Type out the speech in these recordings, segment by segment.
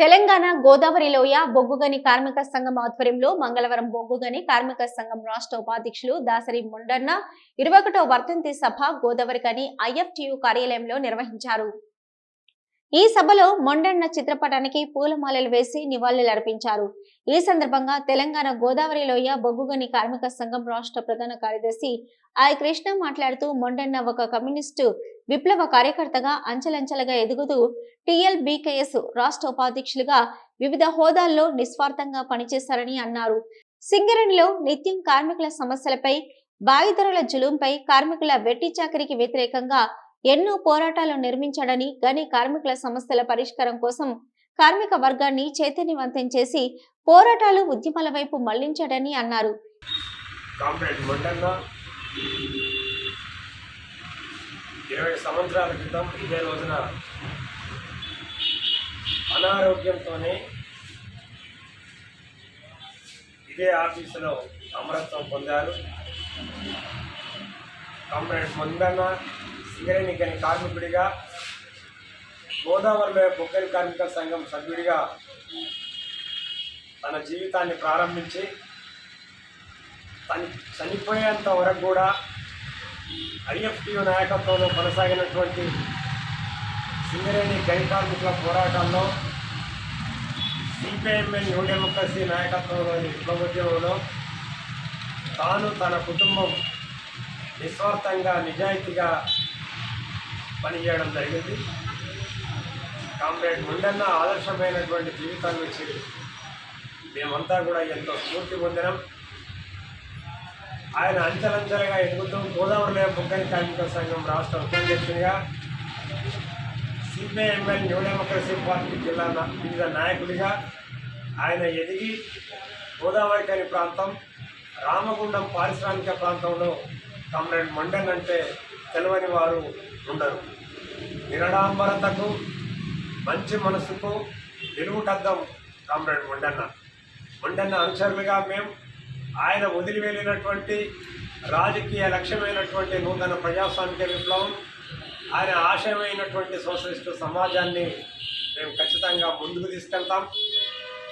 తెలంగాణ గోదావరి లోయ బొగ్గుగని కార్మిక సంఘం ఆధ్వర్యంలో మంగళవారం బొగ్గుగని కార్మిక సంఘం రాష్ట్ర ఉపాధ్యక్షులు దాసరి ముండన్న ఇరవై ఒకటో వర్ధంతి సభ గోదావరి గని ఐఎఫ్టియు కార్యాలయంలో నిర్వహించారు. ఈ సభలో మొండన్న చిత్రపటానికి పూలమాలలు వేసి నివాళులు అర్పించారు. ఈ సందర్భంగా తెలంగాణ గోదావరి లోయ బొగ్గుగని కార్మిక సంఘం రాష్ట్ర ప్రధాన కార్యదర్శి ఐ కృష్ణ మాట్లాడుతూ మొండన్న ఒక కమ్యూనిస్టు విప్లవ కార్యకర్తగా అంచెలంచెలుగా ఎదుగుతూ టిఎల్బికేఎస్ రాష్ట్ర ఉపాధ్యక్షులుగా వివిధ హోదాల్లో నిస్వార్థంగా పనిచేశారని అన్నారు. సింగరేణిలో నిత్యం కార్మికుల సమస్యలపై బాధితుల జులుంపై కార్మికుల వెట్టి చాకరికి వ్యతిరేకంగా ఎన్నో పోరాటాలు నిర్మించాడని గని కార్మికుల సమస్యల పరిష్కారం కోసం కార్మిక వర్గాన్ని చైతన్యవంతం చేసి పోరాటాలు ఉద్యమాల వైపు మళ్ళించాడని అన్నారు. ఇరవై సంవత్సరాల క్రితం ఇదే రోజున అనారోగ్యంతోనే ఇదే ఆఫీసులో అమరత్వం పొందారు. కామ్రేడ్ మందన్న సింగరేణి గని కార్మికుడిగా గోదావరిలో బొగ్గని కార్మిక సంఘం సభ్యుడిగా తన జీవితాన్ని ప్రారంభించి తను చనిపోయేంత వరకు కూడా ఐఎఫ్టియు నాయకత్వంలో కొనసాగినటువంటి సింగరేణి గై కార్మికుల పోరాటంలో సిపిఐఎంఎల్ న్యూ డెమోక్రసీ నాయకత్వంలోని విప్లవోద్యమంలో తాను తన కుటుంబం నిస్వార్థంగా నిజాయితీగా పనిచేయడం జరిగింది. కామ్రేడ్ ముండన్న ఆదర్శమైనటువంటి జీవితాన్ని ఇచ్చి మేమంతా కూడా ఎంతో స్ఫూర్తి పొందినాం. ఆయన అంచెలంచెలుగా ఎదుగుతూ గోదావరిలో బుగ్గని కార్మిక సంఘం రాష్ట్ర ఉపాధ్యక్షునిగా సిపిఐఎంఎల్ న్యూ డెమోక్రసీ పార్టీ జిల్లా వివిధ నాయకుడిగా ఆయన ఎదిగి గోదావరి కని ప్రాంతం రామగుండం పారిశ్రామిక ప్రాంతంలో కామ్రేడ్ మండన్ అంటే తెలవని వారు ఉండరు. నిరడాంబరతకు మంచి మనసుకు నిలువుటద్దం కామ్రేడ్ మొండన్న. మొండన్న అనుచరులుగా మేము ఆయన వదిలి వెళ్ళినటువంటి రాజకీయ లక్ష్యమైనటువంటి నూతన ప్రజాస్వామిక విప్లవం ఆయన ఆశయమైనటువంటి సోషలిస్టు సమాజాన్ని మేము ఖచ్చితంగా ముందుకు తీసుకెళ్తాం.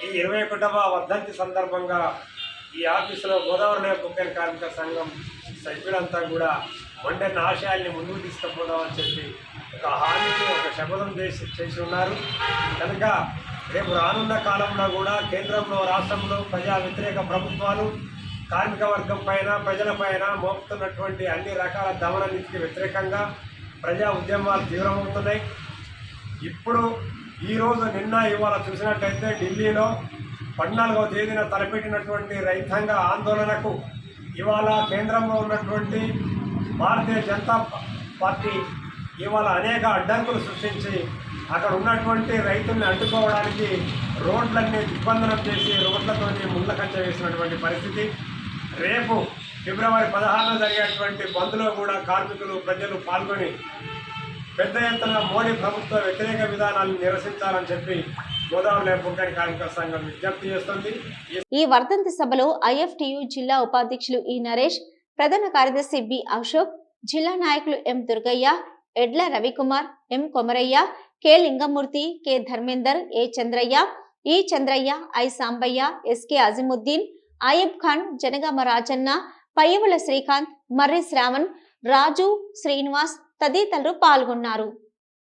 ఈ ఇరవై ఒకటవ వర్ధంతి సందర్భంగా ఈ ఆఫీసులో గోదావరి బుక్కని కార్మిక సంఘం సభ్యులంతా కూడా వండన్న ఆశయాల్ని ముందుకు తీసుకుపోదామని చెప్పి ఒక హామీని ఒక శపథం చేసి చేసి ఉన్నారు. కనుక రేపు రానున్న కాలంలో కూడా కేంద్రంలో రాష్ట్రంలో ప్రజా వ్యతిరేక ప్రభుత్వాలు కార్మిక వర్గం పైన ప్రజల పైన మోపుతున్నటువంటి అన్ని రకాల దమన నీతికి వ్యతిరేకంగా ప్రజా ఉద్యమాలు తీవ్రమవుతున్నాయి. ఇప్పుడు ఈరోజు నిన్న ఇవాళ చూసినట్టయితే ఢిల్లీలో పద్నాలుగవ తేదీన తలపెట్టినటువంటి రైతాంగ ఆందోళనకు ఇవాళ కేంద్రంలో ఉన్నటువంటి భారతీయ జనతా పార్టీ ఇవాళ అనేక అడ్డంకులు సృష్టించి అక్కడ ఉన్నటువంటి రైతుల్ని అడ్డుకోవడానికి రోడ్లన్నీ దిగ్బంధనం చేసి రోడ్లతోనే ముళ్ళ కంచె వేసినటువంటి పరిస్థితి. రేపు ఫిబ్రవరి పదహారున జరిగేటువంటి బంద్లో కూడా కార్మికులు ప్రజలు పాల్గొని పెద్ద ఎత్తున మోడీ ప్రభుత్వ వ్యతిరేక విధానాలను నిరసించాలని చెప్పి గోదావరి కార్మిక సంఘం విజ్ఞప్తి ఈ ఈ వర్ధంతి సభలో ఐఎఫ్టియు జిల్లా ఉపాధ్యక్షులు ఈ నరేష్ ప్రధాన కార్యదర్శి బి. అశోక్ జిల్లా నాయకులు M. Durgaiah Edla Ravikumar M. Komaraiah K. Lingamurthy K. Dharmender A. Chandraiah E. Chandraiah I. Sambaiah SK Azimuddin Ayub Khan Janagama Rajanna Payyavula Srikanth Marri Shravan Raju Srinivas తదితరులు పాల్గొన్నారు.